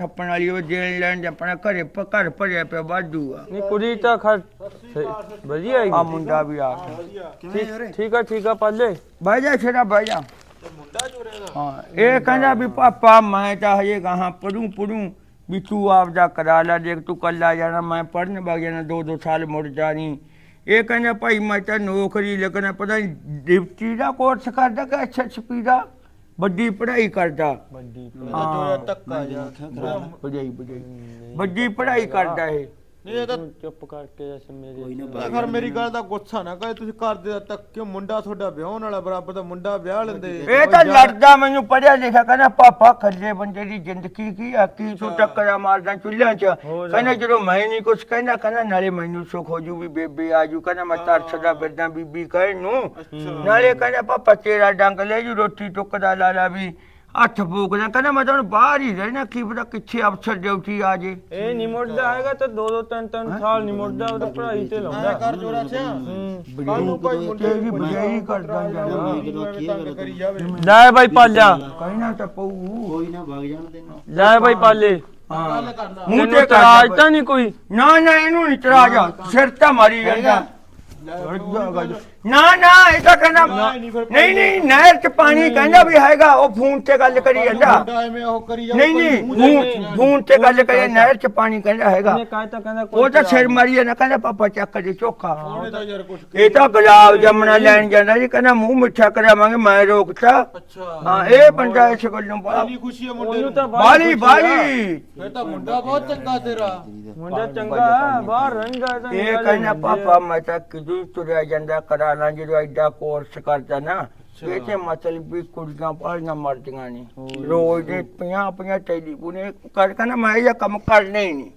ਛੱਪਣ ਵਾਲੀ ਉਹ ਜੇਲ ਲੈਣ ਆਪਣਾ ਘਰੇ ਪ- ਘਰ ਭਰਿਆ ਪਿਆ ਵਾਧੂ ਆ। ਨਹੀਂ ਕੁੜੀ ਤਾਂ ਖਰ ਵਧੀਆ ਆ ਮੁੰਡਾ ਵੀ ਆ ਗਿਆ। ਠੀਕ- ਠੀਕ ਆ ਠੀਕ ਆ ਪਾਲੇ ਬਹਿ ਜਾ ਛੇੜਾ ਬਹਿ ਜਾ। ਹਾਂ ਇਹ ਕਹਿੰਦਾ ਵੀ ਪਾਪਾ ਮੈਂ ਤਾਂ ਹਜੇ ਕਹਾਂ ਪੜੂ ਪੜੂ ਵੀ ਤੂੰ ਆਪਦਾ ਕਰਾ ਲੈ ਦੇਖ ਤੂੰ ਕੱਲਾ ਜਾਣਾ ਮੈਂ ਪੜਨ ਵਗ ਜਾਣਾ ਦੋ ਦੋ ਸਾਲ ਮੁੜ ਜਾਣੀ। ਇਹ ਕਹਿੰਦਾ ਭਾਈ ਮੈਂ ਤਾਂ ਨੌਕਰੀ ਲੱਗਣਾ ਪਤਾ ਨਹੀਂ ਡਿਪਟੀ ਦਾ ਕੋਰਸ ਕਰਦਾ ਕਿ ਐਸਐਸਪੀ ਦਾ? ਵੱਡੀ ਪੜ੍ਹਾਈ ਕਰਦਾ। ਵੱਡੀ ਹਾਂ। ਧੱਕਾ ਜਾ ਬਜਾਈ ਬਜਾਈ ਵੱਡੀ ਪੜ੍ਹਾਈ ਕਰਦਾ ਇਹ। ਨਹੀਂ ਇਹ ਤਾਂ ਚੁੱਪ ਕਰਕੇ ਜੈਸੇ ਮੇਰੇ ਅਗਰ ਮੇਰੀ ਗੱਲ ਦਾ ਗੁੱਸਾ ਨਾ ਕਰੇ ਤੁਸੀਂ ਕਰਦੇ ਤਾਂ ਤੱਕ ਕਿਉਂ ਮੁੰਡਾ ਤੁਹਾਡਾ ਵਿਆਹਣ ਵਾਲਾ ਬਰਾਬਰ ਦਾ ਮੁੰਡਾ ਵਿਆਹ ਲੈਂਦੇ। ਇਹ ਤਾਂ ਲੜਦਾ ਮੈਨੂੰ ਪੜਿਆ ਲਿਖਿਆ ਕਹਿੰਦਾ ਪਾਪਾ ਖੱਲੇ ਬੰਦੇ ਦੀ ਜ਼ਿੰਦਗੀ ਕੀ ਆ? ਕੀ ਤੂੰ ਟੱਕਰਾ ਮਾਰਦਾ ਚੁੱਲ੍ਹਿਆਂ 'ਚ? ਕਹਿੰਦਾ ਜਦੋਂ ਮੈਂ ਨਹੀਂ ਕੁਛ ਕਹਿੰਦਾ ਕਹਿੰਦਾ ਨਾਲੇ ਮੈਨੂੰ ਸੁੱਖ ਹੋ ਜੂ ਵੀ ਬੇਬੇ ਆ ਜੂ। ਕਹਿੰਦਾ ਮੈਂ ਤਰਸਦਾ ਫਿਰਦਾ ਬੀਬੀ ਕਹਿਣ ਨੂੰ। ਨਾਲੇ ਕਹਿੰਦਾ ਪਾਪਾ ਤੇਰਾ ਡੰਗ ਲੈ ਜੂ ਰੋਟੀ ਟੁੱਕਦਾ ਲਾਲਾ ਵੀ। ਹੱਥ ਫੂਕਦਾ ਕਹਿੰਦਾ ਮੈਂ ਤਾਂ ਹੁਣ ਬਾਹਰ ਹੀ ਰਹਿਣਾ ਕੀ ਪਤਾ ਕਿੱਥੇ ਅਫਸਰ ਡਿਊਟੀ ਆ ਜੇ। ਇਹ ਨਹੀਂ ਮੁੜਦਾ ਹੈਗਾ ਤਾਂ ਦੋ ਦੋ ਤਿੰਨ ਤਿੰਨ ਸਾਲ ਨਹੀਂ ਮੁੜਦਾ ਉਹ ਤਾਂ ਪੜ੍ਹਾਈ ਤੇ ਲਾਉਂਦਾ। ਕਰ ਜੋੜਾ ਸਿਆ ਕੱਲ ਨੂੰ ਕੋਈ ਮੁੰਡੇ ਤੇਰੀ ਬਜਾਈ ਕਰਦਾ ਜਾਵੇ। ਲੈ ਬਾਈ ਪਾਲਿਆ। ਕਹਿਣਾ ਤਾਂ ਪਊ। ਕੋਈ ਨਾ ਵਗ ਜਾਣ ਦੇ ਲੈ ਬਾਈ ਪਾਲੇ। ਹਾਂ। ਮੂੰਹ ਤੇ ਤਰਾਜ ਕਰ ਤਾਂ ਨਹੀਂ ਕੋਈ। ਨਾ ਨਾ ਇਹਨੂੰ ਨਹੀਂ ਚੜਾ ਜਾ ਸਿਰ ਤਾਂ ਮਾਰੀ ਜਾਂਦਾ। ਨਾ ਨਾ ਇਹ ਤਾਂ ਕਹਿੰਦਾ ਨਹੀਂ ਨਹੀਂ ਨਹਿਰ ਚ ਪਾਣੀ ਕਹਿੰਦਾ ਵੀ ਹੈਗਾ ਉਹ ਫੋਨ ਤੇ ਗੱਲ ਕਰੀ ਜਾਂਦਾ। ਐਵੇਂ ਉਹ ਕਰੀ ਜਾਵੇ ਨਹੀਂ ਨਹੀਂ ਫੋਨ ਫੋਨ ਤੇ ਗੱਲ ਕਰੀ ਨਹਿਰ ਚ ਪਾਣੀ ਕਹਿੰਦਾ ਹੈਗਾ। ਉਹ ਤਾਂ ਸਿਰ ਮਾਰੀ ਨਾ ਕਹਿੰਦਾ ਪਾਪਾ ਚੱਕ ਦੇ ਚੋਖਾ। ਇਹ ਤਾਂ ਗੁਲਾਬ ਜਮਣਾ ਲੈਣ ਜਾਂਦਾ ਜੀ ਕਹਿੰਦਾ ਮੂੰਹ ਮਿੱਠਾ ਕਰਾਵਾਂਗੇ ਮੈਂ ਰੋਕਤਾ। ਹਾਂ ਇਹ ਬੰਦਾ ਇਸ ਗੱਲੋਂ ਬੜਾ ਇੰਨੀ ਖੁਸ਼ੀ ਹੈ ਮੁੰਡੇ ਨੂੰ ਤਾਂ ਬਾਲੀ ਬਾਲੀ ਫਿਰ ਤਾਂ ਮੁੰਡਾ ਬਹੁਤ ਚੰਗਾ ਤੇਰਾ। ਮੁੰਡਾ ਚੰਗਾ ਬਾਹਰ ਰਹਿੰਦਾ ਇਹ ਕਹਿੰਦਾ ਪਾਪਾ ਮੈਂ ਤਾਂ ਕਿਦੋਂ ਤੁਰਿਆ ਜਾਂਦਾ ਕਰਾ ਲਾਂ ਜਦੋਂ ਐਡਾ ਕੋਰਸ ਕਰਦਾ ਨਾ ਇਹ ਤੇ ਮਤਲਬ ਵੀ ਕੁੜੀਆਂ ਪਾਲੀਆਂ ਮਰਦੀਆਂ ਨਹੀਂ ਰੋਜ਼ ਦੇ ਪੰਜਾਹ ਪੰਜਾਹ ਟੈਲੀਫੋਨ ਇਹ ਕਰ ਕਹਿੰਦਾ ਮੈਂ ਇਹ ਕੰਮ ਕਰਨਾ ਹੀ ਨਹੀਂ।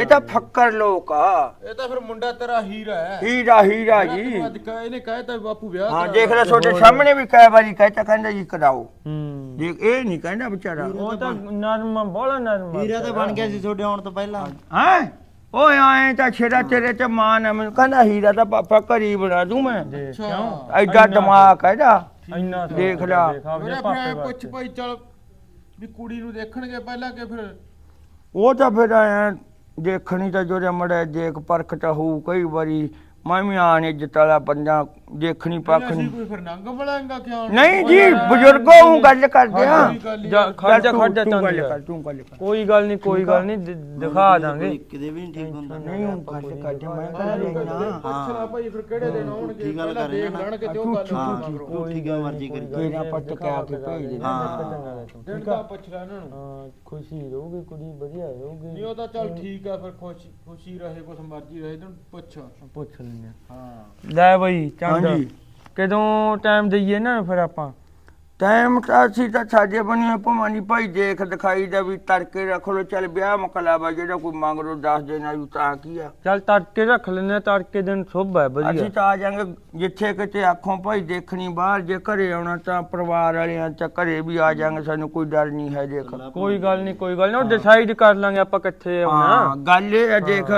ਇਹ ਤਾਂ ਫੱਕਰ ਲੋਕ ਆ। ਇਹ ਤਾਂ ਫਿਰ ਮੁੰਡਾ ਤੇਰਾ ਹੀਰਾ ਹੈ। ਹੀਰਾ ਹੀਰਾ ਜੀ। ਤੈਨੂੰ ਅੱਜ ਕਹੇ ਇਹਨੇ ਕਹਿਤਾ ਬਾਪੂ ਵਿਆਹ ਹਾਂ ਦੇਖ ਲੈ ਤੁਹਾਡੇ ਸਾਹਮਣੇ ਵੀ ਕਈ ਵਾਰੀ ਕਹਿਤਾ ਕਹਿੰਦਾ ਜੀ ਕਰਾਓ। ਹੂੰ। ਦੇਖ ਇਹ ਨਹੀਂ ਕਹਿੰਦਾ ਵਿਚਾਰਾ। ਉਹ ਤਾਂ ਨਰਮ ਬੋਲਾ ਨਰਮ। ਹੀਰਾ ਤਾਂ ਬਣ ਗਿਆ ਸੀ ਤੁਹਾਡੇ ਆਉਣ ਤੋਂ ਪਹਿਲਾਂ। ਹੈ? ਓਏ ਆਏ ਤਾਂ ਛੇੜਾ ਤੇਰੇ ਤੇ ਮਾਨ ਹੈ ਮੈਨੂੰ ਕਹਿੰਦਾ ਹੀਰਾ ਤਾਂ ਪਾਪਾ ਘਰੀ ਬਣਾ ਦੂੰ ਮੈਂ। ਅੱਛਾ। ਐਡਾ ਦਿਮਾਗ ਹੈ ਇਹਦਾ। ਇੰਨਾ ਦੇਖ ਲਾ। ਮੇਰੇ। ਪੁੱਛ ਭਾਈ ਚਲ ਵੀ ਕੁੜੀ ਨੂੰ ਦੇਖਣਗੇ ਪਹਿਲਾਂ ਕਿ ਫਿਰ? ਉਹ ਤਾਂ ਫਿਰ ਐਂ ਦੇਖਣੀ ਤਾਂ ਜੋਰੇ ਮੜਾ ਦੇਖ ਪਰਖ ਤਾਂ ਹੋਊ ਕਈ ਵਾਰੀ। ਮੈਂ ਵੀ ਆਣ ਇੱਜ਼ਤ ਵਾਲਾ ਬੰਦਾ ਦੇਖਣੀ ਪੱਖ ਨਹੀਂ। ਕੋਈ ਫਿਰ ਨੰਗ ਬਣਾਏਗਾ ਕਿਉਂ? ਨਹੀਂ ਜੀ ਬਜ਼ੁਰਗੋ ਨੂੰ ਗੱਲ ਕਰਦੇ ਆ। ਜਾ ਖੜ ਜਾ ਤੂੰ- ਖੜ ਜਾ ਤੂੰ ਗੱਲ ਕਰ ਤੂੰ ਗੱਲ ਕਰ। ਕੋਈ ਗੱਲ ਨਹੀਂ ਕੋਈ ਗੱਲ ਨਹੀਂ ਦਿਖਾ ਦਾਂਗੇ। ਕਿਤੇ ਵੀ ਨਹੀਂ ਠੀਕ ਹੁੰਦਾ। ਨਹੀਂ ਉਹ ਗੱਲ ਕਰਦੇ ਮੈਂ ਕਰ ਲੈਣਾ ਪੁੱਛਣਾ ਭਾਈ ਫਿਰ ਕਿਹੜੇ ਦਿਨ ਆਉਣਗੇ? ਠੀਕ ਗੱਲ ਕਰ ਰਹੇ ਨਾ। ਤੇ ਹਾਂ ਠੀਕ ਹੈ ਮਰਜ਼ੀ ਕਰੀ। ਤੇਰਾ ਪੱਟ ਕੇ ਆ ਕੇ ਭੇਜ ਦੇ ਹਾਂ। ਦਿਨ ਤਾਂ ਪੁੱਛ ਲੈ ਇਹਨਾਂ ਨੂੰ। ਹਾਂ ਖੁਸ਼ੀ ਰਹੂਗੀ ਕੁੜੀ ਵਧੀਆ ਨਹੀਂ ਰਹੂਗੀ ਉਹ ਤਾਂ ਚੱਲ ਠੀਕ ਆ ਫਿਰ ਖੁਸ਼ੀ ਖੁਸ਼ੀ ਰਹੇ ਕੁਛ ਮਰਜ਼ੀ ਰਹੇ ਤੈਨੂੰ ਪੁੱਛ। ਪੁੱਛ ਲੈਂਦੇ ਹਾਂ। ਲੈ ਬਈ ਚੰਦ ਹਾਂਜੀ। ਕਦੋਂ ਟਾਈਮ ਦਈਏ ਨਾ ਫਿਰ ਆਪਾਂ? ਟਾਈਮ ਤਾਂ ਅਸੀਂ ਤਾਂ ਸਾਡੇ ਬਣੀ ਭਵਾਨੀ ਭਾਈ ਦੇਖ ਦਿਖਾਈ ਦਾ ਵੀ ਤੜਕੇ ਰੱਖ ਲੋ ਚੱਲ ਵਿਆਹ ਮਕਲਾਵਾ ਜਿਹੜਾ ਕੋਈ ਮੰਗ ਲੋ ਦੱਸ ਦੇਣਾ ਵੀ ਤਾਂ ਕੀ ਆ? ਚੱਲ ਤੜਕੇ ਰੱਖ ਲੈਨੇ ਆ, ਤੜਕੇ ਦਿਨ ਸੁਭ ਹੈ ਵਧੀਆ। ਅਸੀਂ ਤਾਂ ਆ ਜਾਾਂਗੇ ਜਿੱਥੇ ਕਿਤੇ ਆਖੋਂ ਭਾਈ ਦੇਖਣੀ ਬਾਹਰ ਜੇ ਘਰੇ ਆਉਣਾ ਤਾਂ ਪਰਿਵਾਰ ਵਾਲਿਆਂ ਚ ਘਰੇ ਵੀ ਆ ਜਾਾਂਗੇ ਸਾਨੂੰ ਕੋਈ ਡਰ ਨਹੀਂ ਹੈ ਦੇਖ। ਕੋਈ ਗੱਲ ਨਹੀਂ ਕੋਈ ਗੱਲ ਨਹੀਂ ਉਹ ਡਿਸਾਈਡ ਕਰ ਲਾਂਗੇ ਆਪਾਂ ਕਿੱਥੇ ਹਾਂ ਆਉਣਾ ਗੱਲ ਇਹ ਆ ਦੇਖ